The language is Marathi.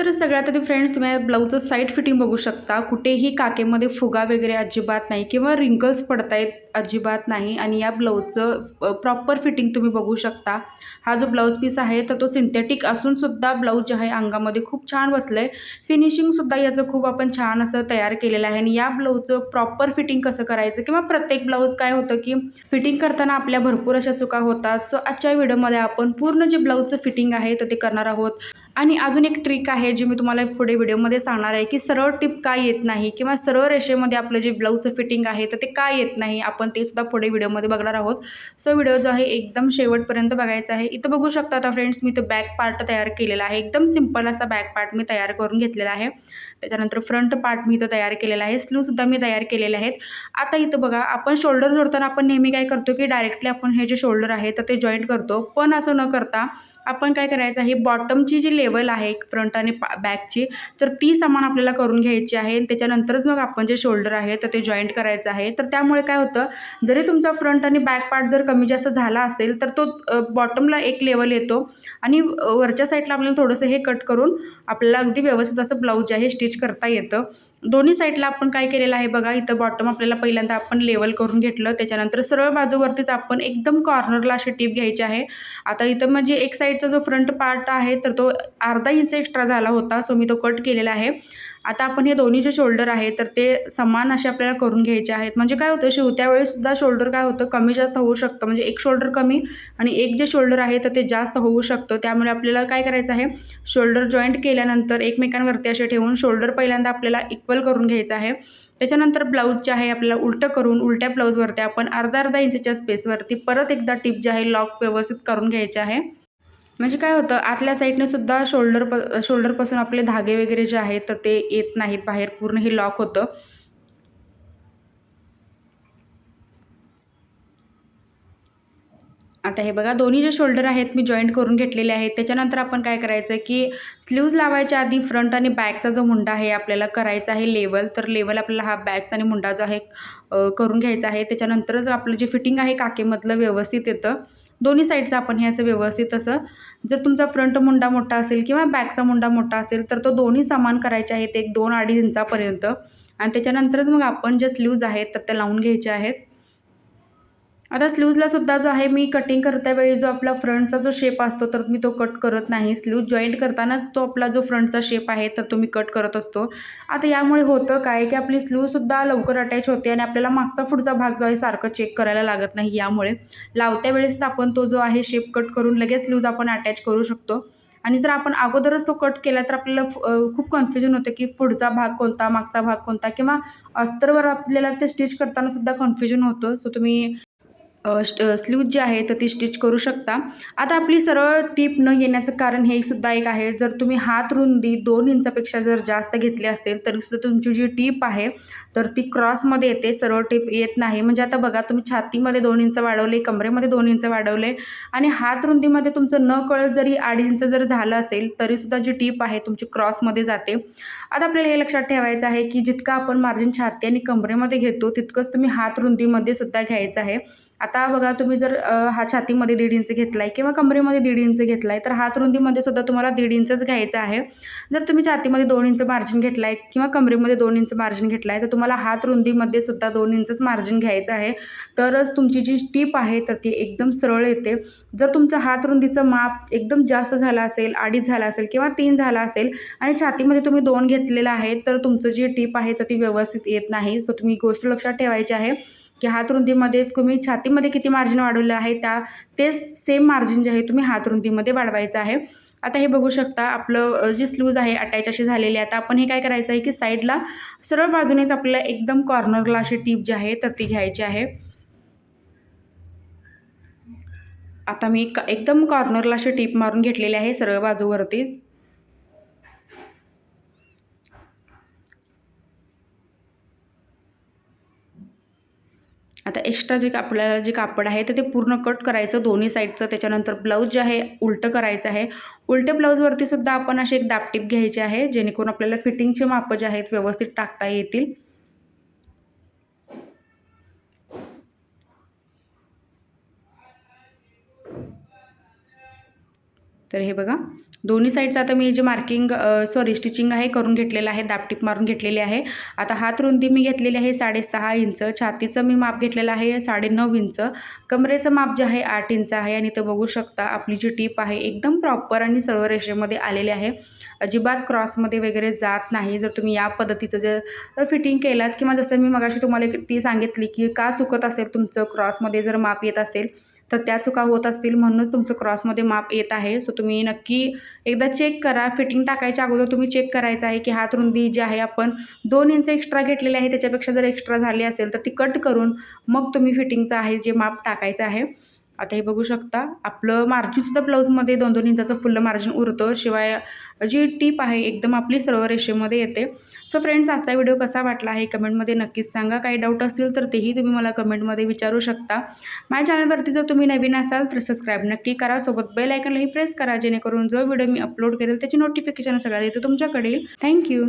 तर सगळ्यात आधी फ्रेंड्स तुम्ही ब्लाऊजचं साईड फिटिंग बघू शकता. कुठेही काकेमध्ये फुगा वगैरे अजिबात नाही किंवा रिंकल्स पडत आहेत अजिबात नाही आणि या ब्लाऊजचं प्रॉपर फिटिंग तुम्ही बघू शकता. हा जो ब्लाऊज पीस आहे तर तो सिंथेटिक असूनसुद्धा ब्लाऊज जे आहे अंगामध्ये खूप छान बसलं आहे फिनिशिंगसुद्धा याचं खूप आपण छान असं तयार केलेलं आहे. आणि या ब्लाऊजचं प्रॉपर फिटिंग कसं करायचं किंवा प्रत्येक ब्लाऊज काय होतं की फिटिंग करताना आपल्या भरपूर अशा चुका होतात. सो आजच्या व्हिडिओमध्ये आपण पूर्ण जे ब्लाऊजचं फिटिंग आहे तर ते करणार आहोत. आणि अजून एक ट्रिक आहे जी मी तुम्हाला पुढे व्हिडिओमध्ये सांगणार आहे की सरळ टिप का येत नाही किंवा सरळ रेषेमध्ये आपलं जे ब्लाऊजचं फिटिंग आहे तर ते का येत नाही आपण ते सुद्धा पुढे व्हिडिओमध्ये बघणार आहोत. सो व्हिडिओ जो आहे एकदम शेवटपर्यंत बघायचा आहे. इथं बघू शकता आता फ्रेंड्स मी तो बॅक पार्ट तयार केलेला आहे. एकदम सिंपल असा बॅक पार्ट मी तयार करून घेतलेला आहे. त्याच्यानंतर फ्रंट पार्ट मी इथं तयार केलेला आहे. स्लूसुद्धा मी तयार केलेले आहेत. आता इथं बघा आपण शोल्डर जोडताना आपण नेहमी काय करतो की डायरेक्टली आपण हे जे शोल्डर आहे तर ते जॉईंट करतो. पण असं न करता आपण काय करायचं आहे बॉटमची जी लेवल आहे फ्रंट आणि पा बॅकची तर ती समान आपल्याला करून घ्यायची आहे. आणि त्याच्यानंतरच मग आपण जे शोल्डर आहे तर ते जॉईंट करायचं आहे. तर त्यामुळे काय होतं जरी तुमचा फ्रंट आणि बॅक पार्ट जर कमी जास्त झाला असेल तर तो बॉटमला एक लेवल येतो. आणि वरच्या साईडला आपल्याला थोडंसं हे कट करून आपल्याला अगदी व्यवस्थित असं ब्लाऊज जे आहे स्टिच करता येतं. दोन्ही साईडला आपण काय केलेलं आहे बघा इथं बॉटम आपल्याला पहिल्यांदा आपण लेवल करून घेतलं. त्याच्यानंतर सरळ बाजूवरतीच आपण एकदम कॉर्नरला अशी टीप घ्यायची आहे. आता इथं म्हणजे एक साईडचा जो फ्रंट पार्ट आहे तर तो अर्धा इंच एक्स्ट्रा झाला होता सो मी तो कट केलेला आहे. आता आपण हे दोन्ही जे शोल्डर आहे तर ते समान असे आपल्याला करून घ्यायचे आहेत. म्हणजे काय होतं शिवत्या वेळेससुद्धा शोल्डर काय होतं कमी जास्त होऊ शकतं. म्हणजे एक शोल्डर कमी आणि एक जे शोल्डर आहे तर ते जास्त होऊ शकतं. त्यामुळे आपल्याला काय करायचं आहे शोल्डर जॉईंट केल्यानंतर एकमेकांवरती असे ठेवून शोल्डर पहिल्यांदा आपल्याला इक्वल करून घ्यायचं आहे. त्याच्यानंतर ब्लाऊज जे आहे आपल्याला उलटं करून उलट्या ब्लाऊजवरती आपण अर्धा अर्धा इंचच्या स्पेसवरती परत एकदा टिप जे आहे लॉक व्यवस्थित करून घ्यायचे आहे. म्हणजे काय होतं आतल्या साईडने सुद्धा शोल्डर प शोल्डरपासून आपले धागे वगैरे जे आहेत तर ते येत नाहीत बाहेर पूर्ण हे लॉक होतं. आता हे बघा दोन्ही जे शोल्डर आहेत मी जॉईंट करून घेतलेले आहेत. त्याच्यानंतर आपण काय करायचं की स्लीव्ज लावायच्या आधी फ्रंट आणि बॅकचा जो मुंडा आहे आपल्याला करायचा आहे लेवल तर लेवल आपल्याला हा बॅकचा आणि मुंडा जो आहे करून घ्यायचा आहे. त्याच्यानंतरच आपलं जे फिटिंग आहे काकेमधलं व्यवस्थित येतं. दोन्ही साईडचं आपण हे असं व्यवस्थित असं जर तुमचा फ्रंट मुंडा मोठा असेल किंवा बॅकचा मुंडा मोठा असेल तर तो दोन्ही समान करायचे आहेत एक दोन अडीच इंचापर्यंत. आणि त्याच्यानंतरच मग आपण जे स्लीव्ज आहेत तर ते लावून घ्यायचे आहेत. आता स्लीवजला सुद्धा जो आहे मी कटिंग करता वेळी जो आपला फ्रंटचा जो शेप असतो तर मी तो कट करत नाही. स्लीव जॉईंट करतानाच तो आपला जो फ्रंटचा शेप आहे तर तो मी कट करत असतो. आता यामुळे होतं काय की आपली स्लीवसुद्धा लवकर अटॅच होते आणि आपल्याला मागचा पुढचा भाग जो आहे सारखं चेक करायला लागत नाही. यामुळे लावत्या वेळेस आपण तो जो आहे शेप कट करून लगेच स्लीव्ज आपण अटॅच करू शकतो. आणि जर आपण अगोदरच तो कट केला तर आपल्याला खूप कन्फ्युजन होतं की पुढचा भाग कोणता मागचा भाग कोणता किंवा अस्तरवर आपल्याला ते स्टिच करताना सुद्धा कन्फ्युजन होतं. सो तुम्ही स्लीव जी आहे तर ती स्टिच करू शकता. आता आपली सरळ टीप न येण्याचं कारण हे सुद्धा एक आहे. जर तुम्ही हात रुंदी दोन इंचापेक्षा जर जास्त घेतली असेल तरीसुद्धा तुमची जी टीप आहे तर ती क्रॉसमध्ये येते. सरळ टीप येत नाही. म्हणजे आता बघा तुम्ही छातीमध्ये दोन इंच वाढवले कमरेमध्ये दोन इंच वाढवले आणि हात रुंदीमध्ये तुमचं न कळत जरी अडीच इंच जर झालं असेल तरीसुद्धा जी टीप आहे तुमची क्रॉसमध्ये जाते. आता आपल्याला हे लक्षात ठेवायचं आहे की जितकं आपण मार्जिन छाती आणि कमरेमध्ये घेतो तितकंच तुम्ही हात रुंदीमध्ये सुद्धा घ्यायचं आहे. आता बघा तुम्ही जर हा छातीमध्ये दीड इंच घेतला आहे किंवा कमरेमध्ये दीड इंच घेतला आहे तर हात रुंदीमध्ये सुद्धा तुम्हाला दीड इंचच घ्यायचं आहे. जर तुम्ही छातीमध्ये दोन इंच मार्जिन घेतला आहे किंवा कमरेमध्ये दोन इंच मार्जिन घेतला आहे तर तुम्हाला हात रुंदीमध्ये सुद्धा दोन इंचच मार्जिन घ्यायचं आहे. तरच तुमची जी टीप आहे तर ती एकदम सरळ येते. जर तुमचं हात रुंदीचं माप एकदम जास्त झालं असेल अडीच झाला असेल किंवा तीन झाला असेल आणि छातीमध्ये तुम्ही दोन घेतलेलं आहे तर तुमचं जी टीप आहे तर ती व्यवस्थित येत नाही. सो तुम्ही गोष्ट लक्षात ठेवायची आहे की हात रुंदीमध्ये तुम्ही छातीमध्ये किती मार्जिन वाढवलं आहे त्या तेच सेम मार्जिन जे आहे तुम्ही हात रुंदीमध्ये वाढवायचं आहे. आता हे बघू शकता आपलं जी स्लूज आहे अटॅच अशी झालेली आहे. आता आपण हे काय करायचं आहे की साईडला सरळ बाजूनेच आपल्याला एकदम कॉर्नरला अशी टीप जी आहे तर ती घ्यायची आहे. आता मी एकदम कॉर्नरला अशी टीप मारून घेतलेली आहे सरळ बाजूवरतीच. आता एक्स्ट्रा जे आपल्याला जे कापड आहे तर ते पूर्ण कट करायचं दोन्ही साईडचं त्याच्यानंतर ब्लाऊज जे आहे उलटं करायचं आहे. उलट्या ब्लाऊजवरती सुद्धा आपण असे एक दापटीप घ्यायचे आहे जेणेकरून आपल्याला फिटिंगचे मापं जे आहेत व्यवस्थित टाकता येतील. तर हे बघा. दोन्ही साईडचं आता मी जे मार्किंग सॉरी स्टिचिंग आहे करून घेतलेलं आहे दापटीप मारून घेतलेली आहे. आता हात रुंदी मी घेतलेली आहे साडेसहा इंच छातीचं मी माप घेतलेलं आहे साडेनऊ इंच. कमरेचं माप जे आहे आठ इंच आहे आणि ते बघू शकता आपली जी टीप आहे एकदम प्रॉपर आणि सरळ रेषेमध्ये आलेली आहे. अजिबात क्रॉसमध्ये वगैरे जात नाही. जर तुम्ही या पद्धतीचं जर फिटिंग केलात किंवा जसं मी मगाशी तुम्हाला ती सांगितली की का चुकत असेल तुमचं क्रॉसमध्ये जर माप येत असेल तर त्या चुका होत असतील म्हणूनच तुमचं क्रॉसमध्ये माप येत आहे. सो तुम्ही नक्की एकदा चेक करा. फिटिंग टाकायच्या अगोदर तुम्ही चेक करायचं आहे की हात रुंदी जी आहे आपण दोन इंच एक्स्ट्रा घेतलेली आहे. त्याच्यापेक्षा जर एक्स्ट्रा झाली असेल तर ती कट करून मग तुम्ही फिटिंगचं आहे जे माप टाकायचं आहे. आता हे बघू शकता आपलं मार्जिनसुद्धा ब्लाऊजमध्ये दोन दोन इंचाचं फुल्ल मार्जिन उरतं शिवाय जी टीप आहे एकदम आपली सरळ रेषेमध्ये येते. सो फ्रेंड्स आजचा व्हिडिओ कसा वाटला आहे कमेंटमध्ये नक्कीच सांगा. काही डाऊट असतील तर तेही तुम्ही मला कमेंटमध्ये विचारू शकता. माझ्या चॅनलवरती जर तुम्ही नवीन असाल तर सबस्क्राईब नक्की करा. सोबत बेल आयकनलाही प्रेस करा जेणेकरून जो व्हिडिओ मी अपलोड करेल त्याची नोटिफिकेशन सगळ्यात येतो तुमच्याकडे थँक्यू